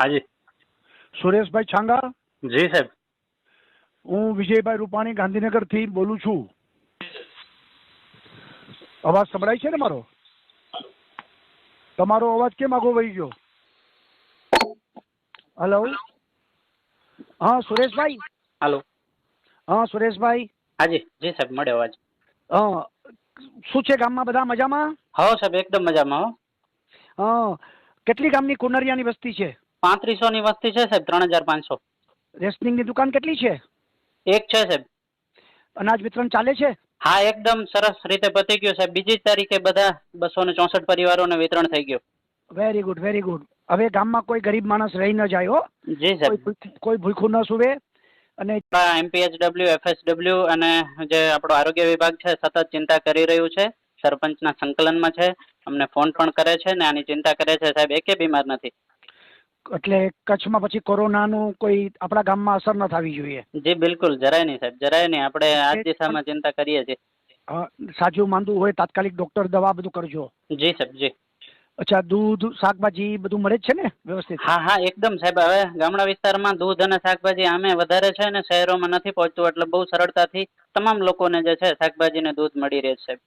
હાજી સુરેશભાઈ છાંગા જી સાહેબ હું વિજયભાઈ રૂપાણી ગાંધીનગરથી બોલું છું. અવાજ સંભળાય છે ને મારો? તમારો અવાજ કેમ આગો વહી ગયો? હલો હા સુરેશભાઈ? હલો હા સુરેશભાઈ? હાજી જી સાહેબ મળ્યો અવાજ. હા શું છે ગામમાં બધા મજામાં? હા સાહેબ એકદમ મજામાં હો. હા કેટલી ગામની કુનરિયાની વસ્તી છે? પાંત્રીસો ની વસ્તી છે સાહેબ ત્રણ હજાર પાંચસો. રેશનિંગની દુકાન કેટલી છે? એક છે સાહેબ. અનાજ વિતરણ ચાલે છે? હા એકદમ સરસ રીતે પતી ગયું સાહેબ. બીજી તારીખે બધા બસો ને ચોસઠ પરિવારોને વિતરણ થઈ ગયું. વેરી ગુડ વેરી ગુડ હવે ગામમાં કોઈ ગરીબ માણસ રહી ન જાય હો. જી સાહેબ. કોઈ ભૂખું ન સુવે. અને એમપીએચડબલ્યુ એફએસડબલ્યુ અને જે આપણો આરોગ્ય વિભાગ છે સતત ચિંતા કરી રહ્યું છે. સરપંચના સંકલનમાં છે. અમને ફોન પણ કરે છે ને આની ચિંતા કરે છે સાહેબ. એકે બીમાર નથી. એટલે કચ્છમાં પછી કોરોનાનું કોઈ આપણા ગામમાં અસર ન થવી જોઈએ. જી બિલકુલ. જરાય નહીં સાહેબ. જરાય નહીં. આપણે આ દિશામાં ચિંતા કરીએ છીએ. સાજુ માંદું હોય તાત્કાલિક ડોક્ટર દવા બધું કરજો. જી સાહેબ જી. અચ્છા દૂધ શાકભાજી બધું મળે જ છે ને વ્યવસ્થિત? હા હા એકદમ સાહેબ. હવે ગામડા વિસ્તારમાં દૂધ અને શાકભાજી આમે વધારે છે ને શહેરોમાં નથી પહોંચતું. એટલે બહુ સરળતાથી તમામ લોકોને જે છે શાકભાજી ને દૂધ મળી રહે છે સાહેબ.